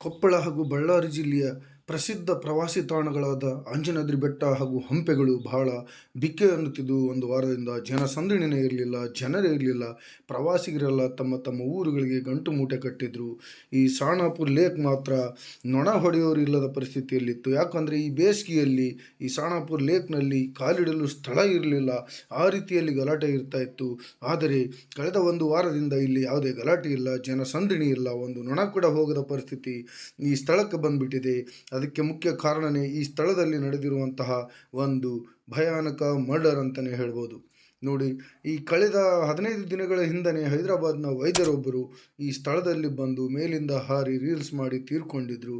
ಕೊಪ್ಪಳ ಹಾಗೂ ಬಳ್ಳಾರಿ ಜಿಲ್ಲೆಯ ಪ್ರಸಿದ್ಧ ಪ್ರವಾಸಿ ತಾಣಗಳಾದ ಅಂಜನಾದ್ರಿ ಬೆಟ್ಟ ಹಾಗೂ ಹಂಪೆಗಳು ಬಹಳ ಬಿಕ್ಕೆ ಅನ್ನುತ್ತಿದ್ದು ಒಂದು ವಾರದಿಂದ ಜನಸಂದಣಿನೇ ಇರಲಿಲ್ಲ, ಜನರೇ ಇರಲಿಲ್ಲ. ಪ್ರವಾಸಿಗರೆಲ್ಲ ತಮ್ಮ ತಮ್ಮ ಊರುಗಳಿಗೆ ಗಂಟು ಮೂಟೆ ಕಟ್ಟಿದ್ರು. ಈ ಸಾಣಾಪುರ ಲೇಕ್ ಮಾತ್ರ ನೊಣ ಹೊಡೆಯೋರು ಇಲ್ಲದ ಪರಿಸ್ಥಿತಿಯಲ್ಲಿತ್ತು. ಯಾಕಂದರೆ ಈ ಬೇಸಿಗೆಯಲ್ಲಿ ಈ ಸಾಣಾಪುರ ಲೇಕ್ನಲ್ಲಿ ಕಾಲಿಡಲು ಸ್ಥಳ ಇರಲಿಲ್ಲ. ಆ ರೀತಿಯಲ್ಲಿ ಗಲಾಟೆ ಇರ್ತಾ ಇತ್ತು. ಆದರೆ ಕಳೆದ ಒಂದು ವಾರದಿಂದ ಇಲ್ಲಿ ಯಾವುದೇ ಗಲಾಟೆ ಇಲ್ಲ ಜನಸಂದಣಿ ಇಲ್ಲ. ಒಂದು ನೊಣ ಕೂಡ ಹೋಗದ ಪರಿಸ್ಥಿತಿ ಈ ಸ್ಥಳಕ್ಕೆ ಬಂದ್ಬಿಟ್ಟಿದೆ. ಅದಕ್ಕೆ ಮುಖ್ಯ ಕಾರಣನೇ ಈ ಸ್ಥಳದಲ್ಲಿ ನಡೆದಿರುವಂತಹ ಒಂದು ಭಯಾನಕ ಮರ್ಡರ್ ಅಂತಲೇ ಹೇಳ್ಬೋದು. ನೋಡಿ, ಈ ಕಳೆದ ಹದಿನೈದು ದಿನಗಳ ಹಿಂದನೇ ಹೈದರಾಬಾದ್ನ ವೈದ್ಯರೊಬ್ಬರು ಈ ಸ್ಥಳದಲ್ಲಿ ಬಂದು ಮೇಲಿಂದ ಹಾರಿ ರೀಲ್ಸ್ ಮಾಡಿ ತೀರ್ಕೊಂಡಿದ್ರು.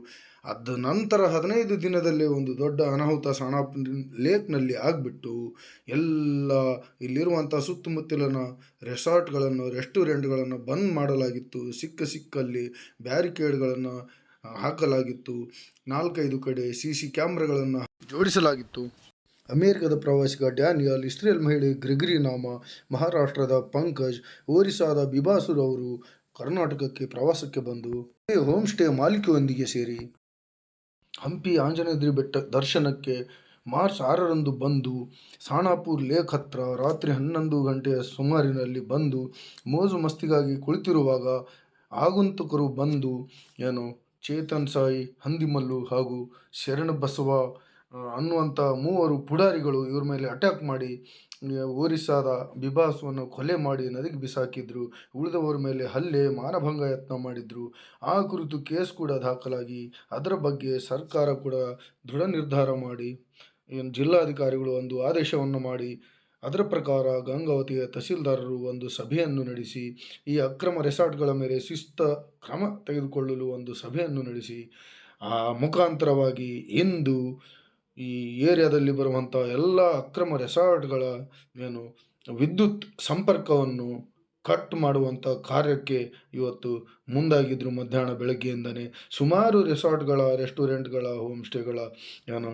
ಅದ ನಂತರ ಹದಿನೈದು ದಿನದಲ್ಲೇ ಒಂದು ದೊಡ್ಡ ಅನಾಹುತ ಸಾಣಾಪ್ ಲೇಕ್ನಲ್ಲಿ ಆಗಿಬಿಟ್ಟು ಎಲ್ಲ ಇಲ್ಲಿರುವಂಥ ಸುತ್ತಮುತ್ತಲಿನ ರೆಸಾರ್ಟ್ಗಳನ್ನು, ರೆಸ್ಟೋರೆಂಟ್ಗಳನ್ನು ಬಂದ್ ಮಾಡಲಾಗಿತ್ತು. ಸಿಕ್ಕ ಸಿಕ್ಕಲ್ಲಿ ಬ್ಯಾರಿಕೇಡ್ಗಳನ್ನು ಹಾಕಲಾಗಿತ್ತು. ನಾಲ್ಕೈದು ಕಡೆ ಸಿ ಸಿ ಕ್ಯಾಮ್ರಾಗಳನ್ನು ಜೋಡಿಸಲಾಗಿತ್ತು. ಅಮೆರಿಕದ ಪ್ರವಾಸಿಗ ಡ್ಯಾನಿಯಲ್ ಇಸ್ರೇಲ್ ಮಹಿಳೆ ಗ್ರೆಗರಿ ನಾಮ, ಮಹಾರಾಷ್ಟ್ರದ ಪಂಕಜ್, ಒರಿಸ್ಸಾದ ಬಿಬಾಸುರ್ ಅವರು ಕರ್ನಾಟಕಕ್ಕೆ ಪ್ರವಾಸಕ್ಕೆ ಬಂದು ಹೋಮ್ ಸ್ಟೇ ಮಾಲೀಕೆಯೊಂದಿಗೆ ಸೇರಿ ಹಂಪಿ ಆಂಜನೇದ್ರಿ ಬೆಟ್ಟ ದರ್ಶನಕ್ಕೆ ಮಾರ್ಚ್ ಆರರಂದು ಬಂದು ಸಾಣಾಪುರ್ ಲೇಕ್ ಹತ್ರ ರಾತ್ರಿ ಹನ್ನೊಂದು ಗಂಟೆಯ ಸುಮಾರಿನಲ್ಲಿ ಬಂದು ಮೋಜು ಮಸ್ತಿಗಾಗಿ ಕುಳಿತಿರುವಾಗ ಆಗಂತುಕರು ಬಂದು ಏನು ಚೇತನ್ ಸಾಯಿ, ಹಂದಿಮಲ್ಲು ಹಾಗೂ ಶರಣ ಬಸವ ಅನ್ನುವಂಥ ಮೂವರು ಪುಡಾರಿಗಳು ಇವ್ರ ಮೇಲೆ ಅಟ್ಯಾಕ್ ಮಾಡಿ ಓರಿಸಾದ ಬಿಭಾಸವನ್ನು ಕೊಲೆ ಮಾಡಿ ನದಿಗೆ ಬಿಸಾಕಿದ್ರು. ಉಳಿದವರ ಮೇಲೆ ಹಲ್ಲೆ, ಮಾನಭಂಗ ಯತ್ನ ಮಾಡಿದ್ರು. ಆ ಕುರಿತು ಕೇಸ್ ಕೂಡ ದಾಖಲಾಗಿ ಅದರ ಬಗ್ಗೆ ಸರ್ಕಾರ ಕೂಡ ದೃಢ ನಿರ್ಧಾರ ಮಾಡಿ. ಜಿಲ್ಲಾಧಿಕಾರಿಗಳು ಒಂದು ಆದೇಶವನ್ನು ಮಾಡಿ. ಅದರ ಪ್ರಕಾರ ಗಂಗಾವತಿಯ ತಹಸೀಲ್ದಾರರು ಒಂದು ಸಭೆಯನ್ನು ನಡೆಸಿ, ಈ ಅಕ್ರಮ ರೆಸಾರ್ಟ್ಗಳ ಮೇಲೆ ಶಿಸ್ತ ಕ್ರಮ ತೆಗೆದುಕೊಳ್ಳಲು ಒಂದು ಸಭೆಯನ್ನು ನಡೆಸಿ, ಆ ಮುಖಾಂತರವಾಗಿ ಇಂದು ಈ ಏರಿಯಾದಲ್ಲಿ ಬರುವಂಥ ಎಲ್ಲ ಅಕ್ರಮ ರೆಸಾರ್ಟ್ಗಳ ಏನು ವಿದ್ಯುತ್ ಸಂಪರ್ಕವನ್ನು ಕಟ್ ಮಾಡುವಂಥ ಕಾರ್ಯಕ್ಕೆ ಇವತ್ತು ಮುಂದಾಗಿದ್ದರು ಮಧ್ಯಾಹ್ನ ಬೆಳಗ್ಗೆಯಿಂದನೇ. ಸುಮಾರು ರೆಸಾರ್ಟ್ಗಳ, ರೆಸ್ಟೋರೆಂಟ್ಗಳ ಹೋಮ್ ಸ್ಟೇಗಳ ಏನು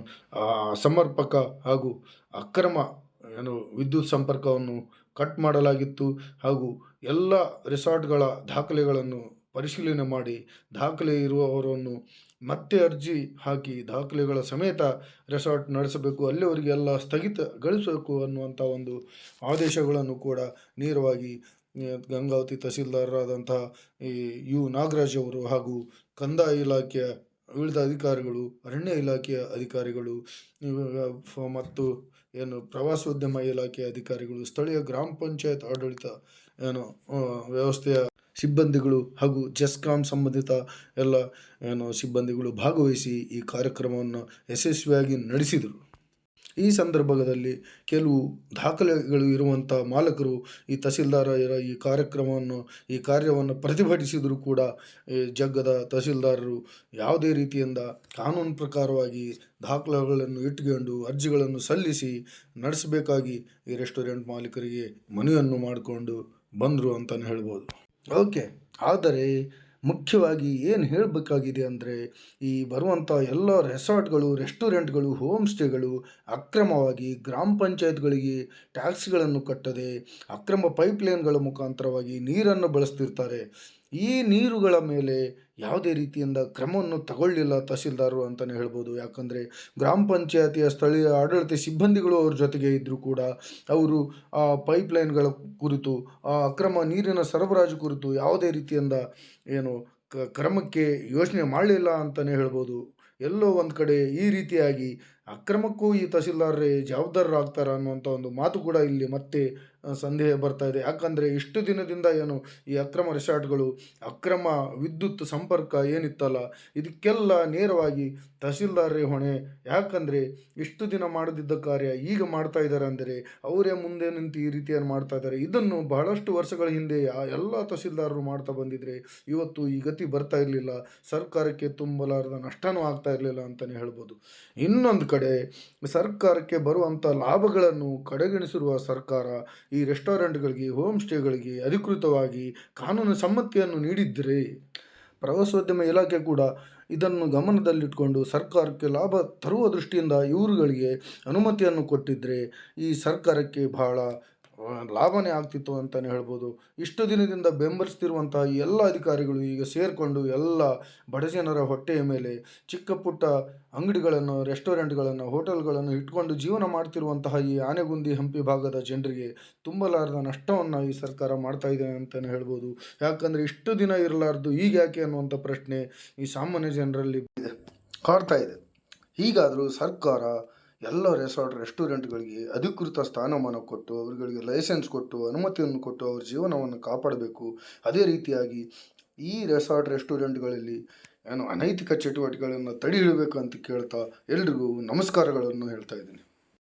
ಸಮರ್ಪಕ ಹಾಗೂ ಅಕ್ರಮ ಏನು ವಿದ್ಯುತ್ ಸಂಪರ್ಕವನ್ನು ಕಟ್ ಮಾಡಲಾಗಿತ್ತು ಹಾಗೂ ಎಲ್ಲ ರೆಸಾರ್ಟ್ಗಳ ದಾಖಲೆಗಳನ್ನು ಪರಿಶೀಲನೆ ಮಾಡಿ ದಾಖಲೆ ಇರುವವರನ್ನು ಮತ್ತೆ ಅರ್ಜಿ ಹಾಕಿ ದಾಖಲೆಗಳ ಸಮೇತ ರೆಸಾರ್ಟ್ ನಡೆಸಬೇಕು ಅಲ್ಲಿವರೆಗೆಲ್ಲ ಸ್ಥಗಿತಗೊಳಿಸಬೇಕು ಅನ್ನುವಂಥ ಒಂದು ಆದೇಶಗಳನ್ನು ಕೂಡ ನೇರವಾಗಿ ಗಂಗಾವತಿ ತಹಸೀಲ್ದಾರರಾದಂಥ ಈ ಯು ನಾಗರಾಜ್ ಅವರು ಹಾಗೂ ಕಂದಾಯ ಇಲಾಖೆಯ ಉಳಿದ ಅಧಿಕಾರಿಗಳು, ಅರಣ್ಯ ಇಲಾಖೆಯ ಅಧಿಕಾರಿಗಳು ಮತ್ತು ಏನು ಪ್ರವಾಸೋದ್ಯಮ ಇಲಾಖೆಯ ಅಧಿಕಾರಿಗಳು, ಸ್ಥಳೀಯ ಗ್ರಾಮ ಪಂಚಾಯತ್ ಆಡಳಿತ, ಏನು ವ್ಯವಸ್ಥೆಯ ಸಿಬ್ಬಂದಿಗಳು ಹಾಗೂ ಜೆಸ್ಕಾಂ ಸಂಬಂಧಿತ ಎಲ್ಲ, ಏನು, ಸಿಬ್ಬಂದಿಗಳು ಭಾಗವಹಿಸಿ ಈ ಕಾರ್ಯಕ್ರಮವನ್ನು ಯಶಸ್ವಿಯಾಗಿ ನಡೆಸಿದರು. ಈ ಸಂದರ್ಭದಲ್ಲಿ ಕೆಲವು ದಾಖಲೆಗಳು ಇರುವಂಥ ಮಾಲಕರು ಈ ತಹಸೀಲ್ದಾರರ ಈ ಕಾರ್ಯಕ್ರಮವನ್ನು, ಈ ಕಾರ್ಯವನ್ನು ಪ್ರತಿಭಟಿಸಿದರೂ ಕೂಡ ಜಗ್ಗದ ತಹಸೀಲ್ದಾರರು ಯಾವುದೇ ರೀತಿಯಿಂದ ಕಾನೂನು ಪ್ರಕಾರವಾಗಿ ದಾಖಲೆಗಳನ್ನು ಇಟ್ಟುಕೊಂಡು ಅರ್ಜಿಗಳನ್ನು ಸಲ್ಲಿಸಿ ನಡೆಸಬೇಕಾಗಿ ಈ ರೆಸ್ಟೋರೆಂಟ್ ಮಾಲೀಕರಿಗೆ ಮನವಿಯನ್ನು ಮಾಡಿಕೊಂಡು ಬಂದರು ಅಂತಲೇ ಹೇಳ್ಬೋದು. ಓಕೆ, ಆದರೆ ಮುಖ್ಯವಾಗಿ ಏನು ಹೇಳಬೇಕಾಗಿದೆ ಅಂದರೆ, ಈ ಬರುವಂಥ ಎಲ್ಲ ರೆಸಾರ್ಟ್ಗಳು ರೆಸ್ಟೋರೆಂಟ್ಗಳು ಹೋಮ್ ಸ್ಟೇಗಳು ಅಕ್ರಮವಾಗಿ ಗ್ರಾಮ ಪಂಚಾಯತ್ಗಳಿಗೆ ಟ್ಯಾಕ್ಸ್ಗಳನ್ನು ಕಟ್ಟದೆ, ಅಕ್ರಮ ಪೈಪ್ಲೈನ್ಗಳ ಮುಖಾಂತರವಾಗಿ ನೀರನ್ನು ಬಳಸ್ತಿರ್ತಾರೆ. ಈ ನೀರುಗಳ ಮೇಲೆ ಯಾವುದೇ ರೀತಿಯಿಂದ ಕ್ರಮವನ್ನು ತಗೊಳ್ಳಿಲ್ಲ ತಹಸೀಲ್ದಾರರು ಅಂತಲೇ ಹೇಳ್ಬೋದು. ಯಾಕಂದರೆ ಗ್ರಾಮ ಪಂಚಾಯತಿಯ ಸ್ಥಳೀಯ ಆಡಳಿತ ಸಿಬ್ಬಂದಿಗಳು ಅವ್ರ ಜೊತೆಗೆ ಇದ್ದರೂ ಕೂಡ ಅವರು ಆ ಪೈಪ್ಲೈನ್ಗಳ ಕುರಿತು, ಆ ಅಕ್ರಮ ನೀರಿನ ಸರಬರಾಜು ಕುರಿತು ಯಾವುದೇ ರೀತಿಯಿಂದ ಏನು ಕ್ರಮಕ್ಕೆ ಯೋಚನೆ ಮಾಡಲಿಲ್ಲ ಅಂತಲೇ ಹೇಳ್ಬೋದು. ಎಲ್ಲೋ ಒಂದು ಕಡೆ ಈ ರೀತಿಯಾಗಿ ಅಕ್ರಮಕ್ಕೂ ಈ ತಹಸೀಲ್ದಾರರೇ ಜವಾಬ್ದಾರರಾಗ್ತಾರ ಅನ್ನುವಂಥ ಒಂದು ಮಾತು ಕೂಡ ಇಲ್ಲಿ ಮತ್ತೆ ಸಂದೇಹ ಬರ್ತಾ ಇದೆ. ಯಾಕಂದರೆ ಇಷ್ಟು ದಿನದಿಂದ ಏನು ಈ ಅಕ್ರಮ ರೆಸಾರ್ಟ್ಗಳು, ಅಕ್ರಮ ವಿದ್ಯುತ್ ಸಂಪರ್ಕ ಏನಿತ್ತಲ್ಲ, ಇದಕ್ಕೆಲ್ಲ ನೇರವಾಗಿ ತಹಸೀಲ್ದಾರರೇ ಹೊಣೆ. ಯಾಕಂದರೆ ಇಷ್ಟು ದಿನ ಮಾಡದಿದ್ದ ಕಾರ್ಯ ಈಗ ಮಾಡ್ತಾ ಇದ್ದಾರೆ ಅಂದರೆ ಅವರೇ ಮುಂದೆ ನಿಂತು ಈ ರೀತಿಯನ್ನು ಮಾಡ್ತಾ ಇದ್ದಾರೆ ಇದನ್ನು ಬಹಳಷ್ಟು ವರ್ಷಗಳ ಹಿಂದೆ ಎಲ್ಲ ತಹಸೀಲ್ದಾರರು ಮಾಡ್ತಾ ಬಂದಿದ್ರೆ ಇವತ್ತು ಈ ಗತಿ ಬರ್ತಾ ಇರಲಿಲ್ಲ. ಸರ್ಕಾರಕ್ಕೆ ತುಂಬಲಾರದ ನಷ್ಟನೂ ಆಗ್ತಾ ಇರಲಿಲ್ಲ ಅಂತಲೇ ಹೇಳ್ಬೋದು. ಇನ್ನೊಂದು ಕಡೆ ಸರ್ಕಾರಕ್ಕೆ ಬರುವಂಥ ಲಾಭಗಳನ್ನು ಕಡೆಗಣಿಸಿರುವ ಸರ್ಕಾರ ಈ ರೆಸ್ಟೋರೆಂಟ್ಗಳಿಗೆ, ಹೋಮ್ ಸ್ಟೇಗಳಿಗೆ ಅಧಿಕೃತವಾಗಿ ಕಾನೂನು ಸಮ್ಮತಿಯನ್ನು ನೀಡಿದ್ದರೆ ಪ್ರವಾಸೋದ್ಯಮ ಇಲಾಖೆ ಕೂಡ ಇದನ್ನು ಗಮನದಲ್ಲಿಟ್ಕೊಂಡು ಸರ್ಕಾರಕ್ಕೆ ಲಾಭ ತರುವ ದೃಷ್ಟಿಯಿಂದ ಇವರುಗಳಿಗೆ ಅನುಮತಿಯನ್ನು ಕೊಟ್ಟಿದ್ದರೆ ಈ ಸರ್ಕಾರಕ್ಕೆ ಬಹಳ ಲಾಭನೇ ಆಗ್ತಿತ್ತು ಅಂತಲೇ ಹೇಳ್ಬೋದು. ಇಷ್ಟು ದಿನದಿಂದ ಬೆಂಬಲಿಸ್ತಿರುವಂತಹ ಈ ಎಲ್ಲ ಅಧಿಕಾರಿಗಳು ಈಗ ಸೇರಿಕೊಂಡು ಎಲ್ಲ ಬಡಜನರ ಹೊಟ್ಟೆಯ ಮೇಲೆ ಚಿಕ್ಕ ಪುಟ್ಟ ಅಂಗಡಿಗಳನ್ನು, ರೆಸ್ಟೋರೆಂಟ್ಗಳನ್ನು, ಹೋಟೆಲ್ಗಳನ್ನು ಇಟ್ಕೊಂಡು ಜೀವನ ಮಾಡ್ತಿರುವಂತಹ ಈ ಆನೆಗುಂದಿ ಹಂಪಿ ಭಾಗದ ಜನರಿಗೆ ತುಂಬಲಾರದ ನಷ್ಟವನ್ನು ಈ ಸರ್ಕಾರ ಮಾಡ್ತಾ ಇದೆ ಅಂತಲೇ ಹೇಳ್ಬೋದು. ಯಾಕಂದರೆ ಇಷ್ಟು ದಿನ ಇರಲಾರ್ದು ಈಗ ಯಾಕೆ ಅನ್ನುವಂಥ ಪ್ರಶ್ನೆ ಈ ಸಾಮಾನ್ಯ ಜನರಲ್ಲಿ ಕಾಡ್ತಾ ಇದೆ. ಹೀಗಾದರೂ ಸರ್ಕಾರ ಎಲ್ಲ ರೆಸಾರ್ಟ್ ರೆಸ್ಟೋರೆಂಟ್ಗಳಿಗೆ ಅಧಿಕೃತ ಸ್ಥಾನಮಾನ ಕೊಟ್ಟು ಅವರುಗಳಿಗೆ ಲೈಸೆನ್ಸ್ ಕೊಟ್ಟು, ಅನುಮತಿಯನ್ನು ಕೊಟ್ಟು ಅವ್ರ ಜೀವನವನ್ನು ಕಾಪಾಡಬೇಕು. ಅದೇ ರೀತಿಯಾಗಿ ಈ ರೆಸಾರ್ಟ್ ರೆಸ್ಟೋರೆಂಟ್ಗಳಲ್ಲಿ ಏನು ಅನೈತಿಕ ಚಟುವಟಿಕೆಗಳನ್ನು ತಡೆ ಅಂತ ಕೇಳ್ತಾ ಎಲ್ರಿಗೂ ನಮಸ್ಕಾರಗಳನ್ನು ಹೇಳ್ತಾ ಇದ್ದೀನಿ.